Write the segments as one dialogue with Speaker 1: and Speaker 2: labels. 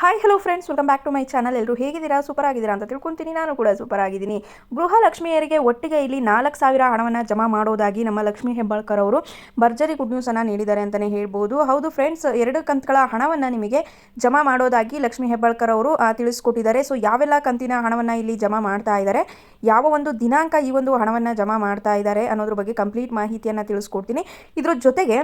Speaker 1: Hi hello friends welcome back to my channel ಎಲ್ಲರೂ ಹೇಗಿದ್ದೀರಾ? Super ಆಗಿದ್ದೀರಾ ಅಂತ ತಿಳ್ಕೊಂತೀನಿ. ನಾನು ಕೂಡ ಸೂಪರ್ ಆಗಿದ್ದೀನಿ. ಗೃಹಲಕ್ಷ್ಮಿಯರಿಗೆ ಒಟ್ಟಿಗೆ ಇಲ್ಲಿ ನಾಲ್ಕು ಸಾವಿರ ಹಣವನ್ನು ಜಮಾ ಮಾಡೋದಾಗಿ ನಮ್ಮ ಲಕ್ಷ್ಮೀ ಹೆಬ್ಬಾಳ್ಕರ್ ಅವರು ಭರ್ಜರಿ ಗುಡ್ ನ್ಯೂಸನ್ನು ನೀಡಿದ್ದಾರೆ ಅಂತಲೇ ಹೇಳ್ಬೋದು. ಹೌದು ಫ್ರೆಂಡ್ಸ್ ಎರಡು ಕಂತುಗಳ ಹಣವನ್ನು ನಿಮಗೆ ಜಮಾ ಮಾಡೋದಾಗಿ ಲಕ್ಷ್ಮೀ ಹೆಬ್ಬಾಳ್ಕರ್ ಅವರು ತಿಳಿಸ್ಕೊಟ್ಟಿದ್ದಾರೆ. ಸೊ ಯಾವೆಲ್ಲ ಕಂತಿನ ಹಣವನ್ನು ಇಲ್ಲಿ ಜಮಾ ಮಾಡ್ತಾ ಇದ್ದಾರೆ, ಯಾವ ಒಂದು ದಿನಾಂಕ ಈ ಒಂದು ಹಣವನ್ನು ಜಮಾ ಮಾಡ್ತಾ ಇದ್ದಾರೆ ಅನ್ನೋದ್ರ ಬಗ್ಗೆ ಕಂಪ್ಲೀಟ್ ಮಾಹಿತಿಯನ್ನು ತಿಳಿಸ್ಕೊಡ್ತೀನಿ. ಇದ್ರ ಜೊತೆಗೆ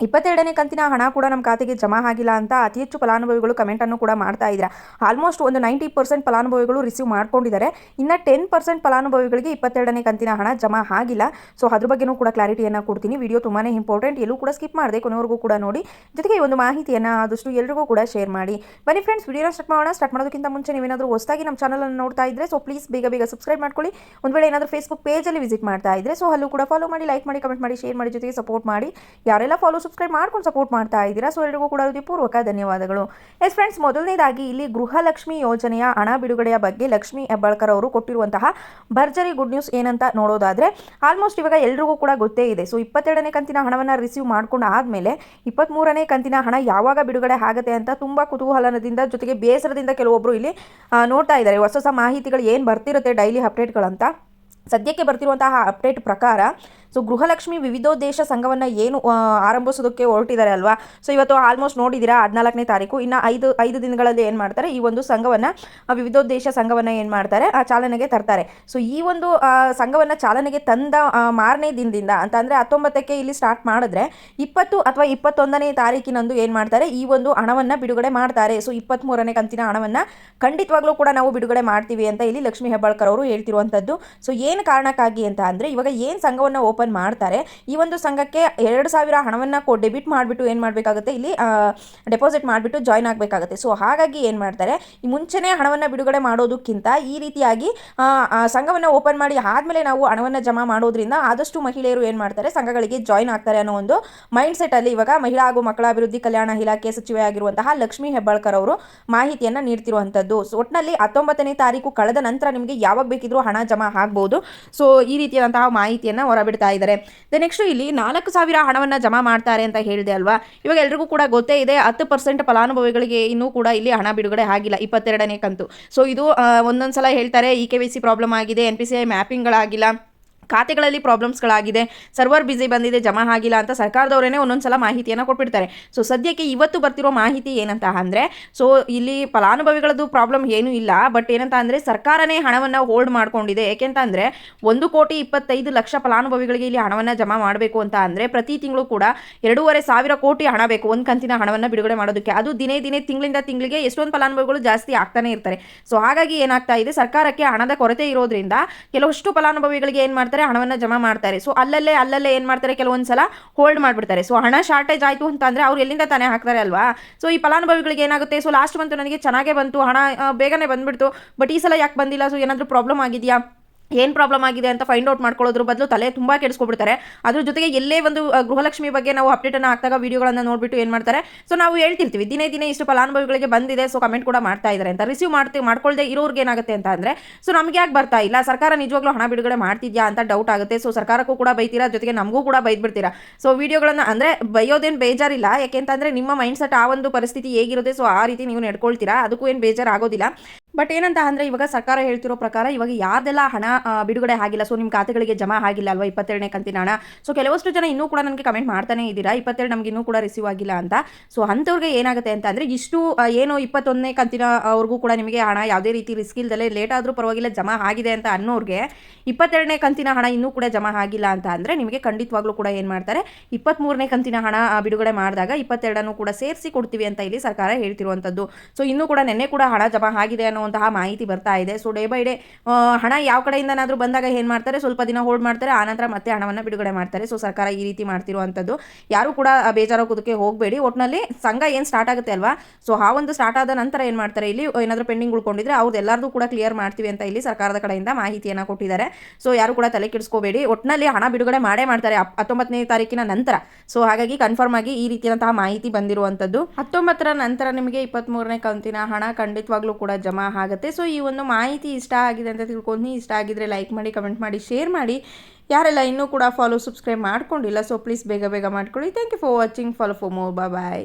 Speaker 1: ಇಪ್ಪತ್ತೆರಡನೇ ಕಂತಿನ ಹಣ ಕೂಡ ನಮ್ಮ ಖಾತೆಗೆ ಜಮಾ ಆಗಿಲ್ಲ ಅಂತ ಅತಿ ಹೆಚ್ಚು ಫಲಾನುಭವಿಗಳು ಕಮೆಂಟನ್ನು ಕೂಡ ಮಾಡ್ತಾ ಇದ್ದಾರೆ. ಆಲ್ಮೋಸ್ಟ್ ಒಂದು ನೈಂಟಿ ಪರ್ಸೆಂಟ್ ಫಲಾನುಭವಿಗಳು ರಿಸೀವ್ ಮಾಡ್ಕೊಂಡಿದ್ದಾರೆ. ಇನ್ನು ಟೆನ್ ಪರ್ಸೆಂಟ್ ಫಲಾನುಭವಿಗಳಿಗೆ ಇಪ್ಪತ್ತೆರಡನೇ ಕಂತಿನ ಹಣ ಜಮಾ ಆಗಿಲ್ಲ. ಸೊ ಅದ್ರ ಬಗ್ಗೆನೂ ಕೂಡ ಕ್ಲಾರಿಟಿಯನ್ನು ಕೊಡ್ತೀನಿ. ವಿಡಿಯೋ ತುಂಬಾ ಇಂಪಾರ್ಟೆಂಟ್ ಎಲ್ಲೂ ಕೂಡ ಸ್ಕಿಪ್ ಮಾಡಿದೆ ಕೊನೆವರೆಗೂ ಕೂಡ ನೋಡಿ. ಜೊತೆಗೆ ಈ ಒಂದು ಮಾಹಿತಿಯನ್ನು ಆದಷ್ಟು ಎಲ್ರಿಗೂ ಕೂಡ ಶೇರ್ ಮಾಡಿ. ಬನ್ನಿ ಫ್ರೆಂಡ್ಸ್ ವಿಡಿಯೋನ ಸ್ಟಾರ್ಟ್ ಮಾಡೋಣ. ಸ್ಟಾರ್ಟ್ ಮಾಡೋದಕ್ಕಿಂತ ಮುಂಚೆ ನೀವೇನಾದರೂ ಹೊಸದಾಗಿ ನಮ್ಮ ಚಾನಲನ್ನು ನೋಡ್ತಾ ಇದ್ದರೆ ಸೊ ಪ್ಲೀಸ್ ಬೇಗ ಬೇಗ ಸಬ್ಸ್ಕ್ರೈಬ್ ಮಾಡ್ಕೊಳ್ಳಿ. ಒಂದು ವೇಳೆ ಏನಾದರೂ ಫೇಸ್ಬುಕ್ ಪೇಜಲ್ಲಿ ವಿಸಿಟ್ ಮಾಡ್ತಾ ಇದ್ದರೆ ಸೊ ಅಲ್ಲೂ ಕೂಡ ಫಾಲೋ ಮಾಡಿ ಲೈಕ್ ಮಾಡಿ ಕಮೆಂಟ್ ಮಾಡಿ ಶೇರ್ ಮಾಡಿ, ಜೊತೆಗೆ ಸಪೋರ್ಟ್ ಮಾಡಿ. ಯಾರೆಲ್ಲ ಫಾಲೋ ಸಬ್ಸ್ಕ್ರೈಬ್ ಮಾಡ್ಕೊಂಡು ಸಪೋರ್ಟ್ ಮಾಡ್ತಾ ಇದ್ದೀರಾ. ಸೊ ಎಲ್ರಿಗೂ ಕೂಡ ಪೂರ್ವಕ ಧನ್ಯವಾದಗಳು. ಎಸ್ ಫ್ರೆಂಡ್ಸ್ ಮೊದಲನೇದಾಗಿ ಇಲ್ಲಿ ಗೃಹಲಕ್ಷ್ಮಿ ಯೋಜನೆಯ ಹಣ ಬಿಡುಗಡೆಯ ಬಗ್ಗೆ ಲಕ್ಷ್ಮಿ ಹೆಬ್ಬಾಳ್ಕರ್ ಅವರು ಕೊಟ್ಟಿರುವಂತಹ ಭರ್ಜರಿ ಗುಡ್ ನ್ಯೂಸ್ ಏನಂತ ನೋಡೋದಾದ್ರೆ ಆಲ್ಮೋಸ್ಟ್ ಇವಾಗ ಎಲ್ರಿಗೂ ಕೂಡ ಗೊತ್ತೇ ಇದೆ. ಸೊ ಇಪ್ಪತ್ತೆರಡನೇ ಕಂತಿನ ಹಣವನ್ನು ರಿಸೀವ್ ಮಾಡ್ಕೊಂಡು ಆದಮೇಲೆ ಇಪ್ಪತ್ತ್ಮೂರನೇ ಕಂತಿನ ಹಣ ಯಾವಾಗ ಬಿಡುಗಡೆ ಆಗುತ್ತೆ ಅಂತ ತುಂಬ ಕುತೂಹಲದಿಂದ ಜೊತೆಗೆ ಬೇಸರದಿಂದ ಕೆಲವೊಬ್ಬರು ಇಲ್ಲಿ ನೋಡ್ತಾ ಇದ್ದಾರೆ. ಹೊಸ ಹೊಸ ಮಾಹಿತಿಗಳು ಏನು ಬರ್ತಿರುತ್ತೆ ಡೈಲಿ ಅಪ್ಡೇಟ್ಗಳಂತ ಸದ್ಯಕ್ಕೆ ಬರ್ತಿರುವಂತಹ ಅಪ್ಡೇಟ್ ಪ್ರಕಾರ ಸೊ ಗೃಹಲಕ್ಷ್ಮಿ ವಿವಿಧೋದ್ದೇಶ ಸಂಘವನ್ನು ಏನು ಆರಂಭಿಸೋದಕ್ಕೆ ಹೊರಟಿದ್ದಾರೆ ಅಲ್ವಾ? ಸೊ ಇವತ್ತು ಆಲ್ಮೋಸ್ಟ್ ನೋಡಿದ್ದೀರಾ ಹದಿನಾಲ್ಕನೇ ತಾರೀಕು. ಇನ್ನು ಐದು ಐದು ದಿನಗಳಲ್ಲಿ ಏನು ಮಾಡ್ತಾರೆ? ಈ ಒಂದು ಸಂಘವನ್ನು ವಿವಿಧೋದ್ದೇಶ ಸಂಘವನ್ನು ಏನು ಮಾಡ್ತಾರೆ? ಆ ಚಾಲನೆಗೆ ತರ್ತಾರೆ. ಸೊ ಈ ಒಂದು ಸಂಘವನ್ನು ಚಾಲನೆಗೆ ತಂದ ಮಾರನೇ ದಿನದಿಂದ ಅಂತ ಅಂದರೆ ಹತ್ತೊಂಬತ್ತಕ್ಕೆ ಇಲ್ಲಿ ಸ್ಟಾರ್ಟ್ ಮಾಡಿದ್ರೆ ಇಪ್ಪತ್ತು ಅಥವಾ ಇಪ್ಪತ್ತೊಂದನೇ ತಾರೀಕಿನಂದು ಏನು ಮಾಡ್ತಾರೆ? ಈ ಒಂದು ಹಣವನ್ನು ಬಿಡುಗಡೆ ಮಾಡ್ತಾರೆ. ಸೊ ಇಪ್ಪತ್ತ್ಮೂರನೇ ಕಂತಿನ ಹಣವನ್ನು ಖಂಡಿತವಾಗ್ಲೂ ಕೂಡ ನಾವು ಬಿಡುಗಡೆ ಮಾಡ್ತೀವಿ ಅಂತ ಇಲ್ಲಿ ಲಕ್ಷ್ಮೀ ಹೆಬ್ಬಾಳ್ಕರ್ ಅವರು ಹೇಳ್ತಿರುವಂಥದ್ದು. ಸೊ ಏನು ಕಾರಣಕ್ಕಾಗಿ ಅಂತ ಅಂದರೆ ಇವಾಗ ಏನು ಸಂಘವನ್ನು ಓಪನ್ ಮಾಡ್ತಾರೆ. ಈ ಒಂದು ಸಂಘಕ್ಕೆ ಎರಡು ಸಾವಿರ ಹಣವನ್ನು ಕೊ ಡೆಬಿಟ್ ಮಾಡಿಬಿಟ್ಟು ಏನು ಮಾಡಬೇಕಾಗುತ್ತೆ? ಇಲ್ಲಿ ಡೆಪಾಸಿಟ್ ಮಾಡಿಬಿಟ್ಟು ಜಾಯ್ನ್ ಆಗಬೇಕಾಗುತ್ತೆ. ಸೊ ಹಾಗಾಗಿ ಏನು ಮಾಡ್ತಾರೆ? ಈ ಮುಂಚೆನೇ ಹಣವನ್ನು ಬಿಡುಗಡೆ ಮಾಡೋದಕ್ಕಿಂತ ಈ ರೀತಿಯಾಗಿ ಸಂಘವನ್ನು ಓಪನ್ ಮಾಡಿ ಆದಮೇಲೆ ನಾವು ಹಣವನ್ನು ಜಮಾ ಮಾಡೋದ್ರಿಂದ ಆದಷ್ಟು ಮಹಿಳೆಯರು ಏನು ಮಾಡ್ತಾರೆ? ಸಂಘಗಳಿಗೆ ಜಾಯ್ನ್ ಆಗ್ತಾರೆ ಅನ್ನೋ ಒಂದು ಮೈಂಡ್ ಸೆಟ್ಟಲ್ಲಿ ಇವಾಗ ಮಹಿಳಾ ಹಾಗೂ ಮಕ್ಕಳ ಅಭಿವೃದ್ಧಿ ಕಲ್ಯಾಣ ಇಲಾಖೆ ಸಚಿವೆ ಆಗಿರುವಂತಹ ಲಕ್ಷ್ಮೀ ಹೆಬ್ಬಾಳ್ಕರ್ ಅವರು ಮಾಹಿತಿಯನ್ನು ನೀಡ್ತಿರುವಂಥದ್ದು ಸೊ ಒಟ್ಟಿನಲ್ಲಿ ಹತ್ತೊಂಬತ್ತನೇ ತಾರೀಕು ಕಳೆದ ನಂತರ ನಿಮಗೆ ಯಾವಾಗ ಬೇಕಿದ್ರೂ ಹಣ ಜಮಾ ಆಗ್ಬೋದು. ಸೊ ಈ ರೀತಿಯಾದಂತಹ ಮಾಹಿತಿಯನ್ನು ಹೊರಬಿಡ್ತಾ ಇದ್ದಾರೆ. ದ ನೆಕ್ಸ್ಟ್ ಇಲ್ಲಿ ನಾಲ್ಕು ಸಾವಿರ ಹಣವನ್ನು ಜಮಾ ಮಾಡ್ತಾರೆ ಅಂತ ಹೇಳಿದೆ ಅಲ್ವಾ? ಇವಾಗ ಎಲ್ರಿಗೂ ಕೂಡ ಗೊತ್ತೇ ಇದೆ, ಹತ್ತು ಪರ್ಸೆಂಟ್ ಫಲಾನುಭವಿಗಳಿಗೆ ಇನ್ನೂ ಕೂಡ ಇಲ್ಲಿ ಹಣ ಬಿಡುಗಡೆ ಆಗಿಲ್ಲ, ಇಪ್ಪತ್ತೆರಡನೇ ಕಂತು. ಸೊ ಇದು ಒಂದೊಂದು ಸಲ ಹೇಳ್ತಾರೆ E K V C problem ಆಗಿದೆ ಎನ್ ಪಿ ಸಿ ಐ ಮ್ಯಾಪಿಂಗ್ಗಳಾಗಿಲ್ಲ ಖಾತೆಗಳಲ್ಲಿ ಪ್ರಾಬ್ಲಮ್ಸ್ಗಳಾಗಿದೆ, ಸರ್ವರ್ ಬಿಸಿ ಬಂದಿದೆ, ಜಮಾ ಆಗಿಲ್ಲ ಅಂತ ಸರ್ಕಾರದವರೇನೆ ಒಂದೊಂದು ಸಲ ಮಾಹಿತಿಯನ್ನು ಕೊಟ್ಬಿಡ್ತಾರೆ. ಸೊ ಸದ್ಯಕ್ಕೆ ಇವತ್ತು ಬರ್ತಿರೋ ಮಾಹಿತಿ ಏನಂತ ಅಂದರೆ ಸೊ ಇಲ್ಲಿ ಫಲಾನುಭವಿಗಳದ್ದು ಪ್ರಾಬ್ಲಮ್ ಏನೂ ಇಲ್ಲ, ಬಟ್ ಏನಂತ ಅಂದರೆ ಸರ್ಕಾರನೇ ಹಣವನ್ನು ಹೋಲ್ಡ್ ಮಾಡ್ಕೊಂಡಿದೆ. ಏಕೆಂತ ಅಂದರೆ, ಒಂದು ಕೋಟಿ ಇಪ್ಪತ್ತೈದು ಲಕ್ಷ ಫಲಾನುಭವಿಗಳಿಗೆ ಇಲ್ಲಿ ಹಣವನ್ನು ಜಮಾ ಮಾಡಬೇಕು ಅಂತ ಅಂದರೆ, ಪ್ರತಿ ತಿಂಗಳು ಕೂಡ ಎರಡೂವರೆ ಸಾವಿರ ಕೋಟಿ ಹಣ ಬೇಕು, ಒಂದು ಕಂತಿನ ಹಣವನ್ನು ಬಿಡುಗಡೆ ಮಾಡೋದಕ್ಕೆ. ಅದು ದಿನೇ ದಿನೇ, ತಿಂಗಳಿಂದ ತಿಂಗಳಿಗೆ ಎಷ್ಟೊಂದು ಫಲಾನುಭವಿಗಳು ಜಾಸ್ತಿ ಆಗ್ತಾನೆ ಇರ್ತಾರೆ. ಸೊ ಹಾಗಾಗಿ ಏನಾಗ್ತಾ ಇದೆ, ಸರ್ಕಾರಕ್ಕೆ ಹಣದ ಕೊರತೆ ಇರೋದ್ರಿಂದ ಕೆಲವಷ್ಟು ಫಲಾನುಭವಿಗಳಿಗೆ ಏನು ಮಾಡ್ತಾರೆ ಹಣವನ್ನು ಜಮಾ ಮಾಡ್ತಾರೆ. ಸೊ ಅಲ್ಲಲ್ಲೇ ಅಲ್ಲಲ್ಲೇ ಏನು ಮಾಡ್ತಾರೆ? ಕೆಲವೊಂದು ಸಲ ಹೋಲ್ಡ್ ಮಾಡಿಬಿಡ್ತಾರೆ. ಸೊ ಹಣ ಶಾರ್ಟೇಜ್ ಆಯಿತು ಅಂತ ಅಂದರೆ ಅವ್ರು ಎಲ್ಲಿಂದ ತಾನೇ ಹಾಕ್ತಾರೆ ಅಲ್ವಾ? ಸೊ ಈ ಫಲಾನುಭವಿಗಳಿಗೆ ಏನಾಗುತ್ತೆ? ಸೊ ಲಾಸ್ಟ್ ಮಂತ್ ನನಗೆ ಚೆನ್ನಾಗೇ ಬಂತು, ಹಣ ಬೇಗನೆ ಬಂದ್ಬಿಡ್ತು. ಬಟ್ ಈ ಸಲ ಯಾಕೆ ಬಂದಿಲ್ಲ? ಸೊ ಏನಾದರೂ ಪ್ರಾಬ್ಲಮ್ ಆಗಿದೆಯಾ? ಏನು ಪ್ರಾಬ್ಲಮ್ ಆಗಿದೆ ಅಂತ ಫೈಂಡ್ ಔಟ್ ಮಾಡ್ಕೊಳ್ಳೋದ್ರ ಬದಲು ತಲೆ ತುಂಬ ಕೆಡಿಸ್ಕೊಬಿಡ್ತಾರೆ. ಅದ್ರ ಜೊತೆಗೆ ಎಲ್ಲೇ ಒಂದು ಗೃಹಲಕ್ಷ್ಮಿ ಬಗ್ಗೆ ನಾವು ಅಪ್ಡೇಟನ್ನು ಹಾಕಿದಾಗ ವೀಡಿಯೋಗಳನ್ನು ನೋಡಿಬಿಟ್ಟು ಏನು ಮಾಡ್ತಾರೆ? ಸೊ ನಾವು ಹೇಳ್ತಿರ್ತೀವಿ, ದಿನೇ ದಿನೇ ಇಷ್ಟು ಫಲಾನುಭವಿಗಳಿಗೆ ಬಂದಿದೆ ಸೊ ಕಮೆಂಟ್ ಕೂಡ ಮಾಡ್ತಾ ಇದ್ದಾರೆ ಅಂತ. ರಿಸೀವ್ ಮಾಡ್ತೀವಿ ಮಾಡ್ಕೊಳ್ಳದೆ ಇರೋರ್ಗೆ ಏನಾಗುತ್ತೆ ಅಂತ ಅಂದರೆ ಸೊ ನಮಗೆ ಯಾಕೆ ಬರ್ತಾ ಇಲ್ಲ? ಸರ್ಕಾರ ನಿಜವಾಗ್ಲೂ ಹಣ ಬಿಡುಗಡೆ ಮಾಡ್ತಿದ್ಯಾ ಅಂತ ಡೌಟ್ ಆಗುತ್ತೆ. ಸೊ ಸರ್ಕಾರಕ್ಕೂ ಕೂಡ ಬೈತೀರಾ? ಜೊತೆಗೆ ನಮಗೂ ಕೂಡ ಬೈದ್ಬಿಡ್ತೀರಾ? ಸೊ ವೀಡಿಯೋಗಳನ್ನು ಅಂದರೆ ಬೈಯೋದೇನು ಬೇಜಾರಿಲ್ಲ. ಯಾಕೆಂತಂದರೆ ನಿಮ್ಮ ಮೈಂಡ್ ಸೆಟ್ ಆ ಒಂದು ಪರಿಸ್ಥಿತಿ ಹೇಗಿರುತ್ತೆ? ಸೊ ಆ ರೀತಿ ನೀವು ನಡ್ಕೊಳ್ತೀರಾ? ಅದಕ್ಕೂ ಏನು ಬೇಜಾರು ಆಗೋದಿಲ್ಲ ಬಟ್ ಏನಂತ ಅಂದರೆ ಇವಾಗ ಸರ್ಕಾರ ಹೇಳ್ತಿರೋ ಪ್ರಕಾರ ಇವಾಗ ಯಾರ್ದೆಲ್ಲ ಹಣ ಬಿಡುಗಡೆ ಆಗಿಲ್ಲ ಸೊ ನಿಮ್ಮ ಖಾತೆಗಳಿಗೆ ಜಮಾ ಆಗಿಲ್ಲ ಅಲ್ವಾ ಇಪ್ಪತ್ತೆರಡನೇ ಕಂತಿನ ಹಣ? ಸೊ ಕೆಲವಷ್ಟು ಜನ ಇನ್ನೂ ಕೂಡ ನನಗೆ ಕಮೆಂಟ್ ಮಾಡ್ತಾನೆ ಇದ್ದೀರಾ? ಇಪ್ಪತ್ತೆರಡು ನಮ್ಗೆ ಇನ್ನೂ ಕೂಡ ರಿಸೀವ್ ಆಗಿಲ್ಲ ಅಂತ. ಸೊ ಅಂಥವ್ರಿಗೆ ಏನಾಗುತ್ತೆ ಅಂತ ಅಂದರೆ ಇಷ್ಟು ಏನೋ ಇಪ್ಪತ್ತೊಂದನೇ ಕಂತಿನ ಅವ್ರಿಗೂ ಕೂಡ ನಿಮಗೆ ಹಣ ಯಾವುದೇ ರೀತಿ ರಿಸ್ಕ್ ಇಲ್ದಲೇ ಲೇಟ್ ಆದರೂ ಪರವಾಗಿಲ್ಲ, ಜಮಾ ಆಗಿದೆ ಅಂತ ಅನ್ನೋರಿಗೆ ಇಪ್ಪತ್ತೆರಡನೇ ಕಂತಿನ ಹಣ ಇನ್ನೂ ಕೂಡ ಜಮಾ ಆಗಿಲ್ಲ ಅಂತ ಅಂದರೆ ನಿಮಗೆ ಖಂಡಿತವಾಗ್ಲೂ ಕೂಡ ಏನು ಮಾಡ್ತಾರೆ? ಇಪ್ಪತ್ತ್ಮೂರನೇ ಕಂತಿನ ಹಣ ಬಿಡುಗಡೆ ಮಾಡಿದಾಗ ಇಪ್ಪತ್ತೆರಡನ್ನು ಕೂಡ ಸೇರಿಸಿ ಕೊಡ್ತೀವಿ ಅಂತ ಇಲ್ಲಿ ಸರ್ಕಾರ ಹೇಳ್ತಿರುವಂಥದ್ದು. ಸೊ ಇನ್ನೂ ಕೂಡ ನೆನ್ನೆ ಕೂಡ ಹಣ ಜಮಾ ಆಗಿದೆ ಅನ್ನುವಂತಹ ಮಾಹಿತಿ ಬರ್ತಾ ಇದೆ. ಸೊ ಡೇ ಬೈ ಡೇ ಹಣ ಯಾವ ಕಡೆಯಿಂದನಾದರೂ ಬಂದಾಗ ಏನು ಮಾಡ್ತಾರೆ? ಸ್ವಲ್ಪ ದಿನ ಹೋಲ್ಡ್ ಮಾಡ್ತಾರೆ. ಆನಂತರ ಮತ್ತೆ ಹಣವನ್ನು ಬಿಡುಗಡೆ ಮಾಡ್ತಾರೆ. ಸೊ ಸರ್ಕಾರ ಈ ರೀತಿ ಮಾಡ್ತಿರುವಂಥದ್ದು. ಯಾರು ಕೂಡ ಬೇಜಾರಾಗೋದಕ್ಕೆ ಹೋಗಬೇಡಿ. ಒಟ್ಟಿನಲ್ಲಿ ಸಂಘ ಏನು ಸ್ಟಾರ್ಟ್ ಆಗುತ್ತೆ ಅಲ್ವಾ? ಸೊ ಆ ಒಂದು ಸ್ಟಾರ್ಟ್ ಆದ ನಂತರ ಏನು ಮಾಡ್ತಾರೆ? ಇಲ್ಲಿ ಏನಾದರೂ ಪೆಂಡಿಂಗ್ ಉಳ್ಕೊಂಡಿದ್ರೆ ಅವ್ರದ್ದು ಎಲ್ಲರದು ಕೂಡ ಕ್ಲಿಯರ್ ಮಾಡ್ತೀವಿ ಅಂತ ಇಲ್ಲಿ ಸರ್ಕಾರದ ಕಡೆಯಿಂದ ಮಾಹಿತಿಯನ್ನು ಕೊಟ್ಟಿದ್ದಾರೆ. ಸೊ ಯಾರು ಕೂಡ ತಲೆ ಕೆಡಿಸ್ಕೋಬೇಡಿ. ಒಟ್ಟಿನಲ್ಲಿ ಹಣ ಬಿಡುಗಡೆ ಮಾಡೇ ಮಾಡ್ತಾರೆ ಹತ್ತೊಂಬತ್ತನೇ ತಾರೀಕಿನ ನಂತರ. ಸೊ ಹಾಗಾಗಿ ಕನ್ಫರ್ಮ್ ಆಗಿ ಈ ರೀತಿಯಾದಂತಹ ಮಾಹಿತಿ ಬಂದಿರುವಂಥದ್ದು. ಹತ್ತೊಂಬತ್ತರ ನಂತರ ನಿಮಗೆ ಇಪ್ಪತ್ತ್ ಕಂತಿನ ಹಣ ಖಂಡಿತವಾಗ್ಲೂ ಕೂಡ ಜಮಾ ಆಗುತ್ತೆ. ಸೊ ಈ ಒಂದು ಮಾಹಿತಿ ಇಷ್ಟ ಆಗಿದೆ ಅಂತ ತಿಳ್ಕೊಂಡು ಇಷ್ಟ ಆಗಿದ್ರೆ ಲೈಕ್ ಮಾಡಿ ಕಮೆಂಟ್ ಮಾಡಿ ಶೇರ್ ಮಾಡಿ. ಯಾರೆಲ್ಲ ಇನ್ನೂ ಕೂಡ ಫಾಲೋ ಸಬ್ಸ್ಕ್ರೈಬ್ ಮಾಡ್ಕೊಂಡಿಲ್ಲ ಸೊ ಪ್ಲೀಸ್ ಬೇಗ ಬೇಗ ಮಾಡ್ಕೊಳ್ಳಿ. Thank you for watching follow for more bye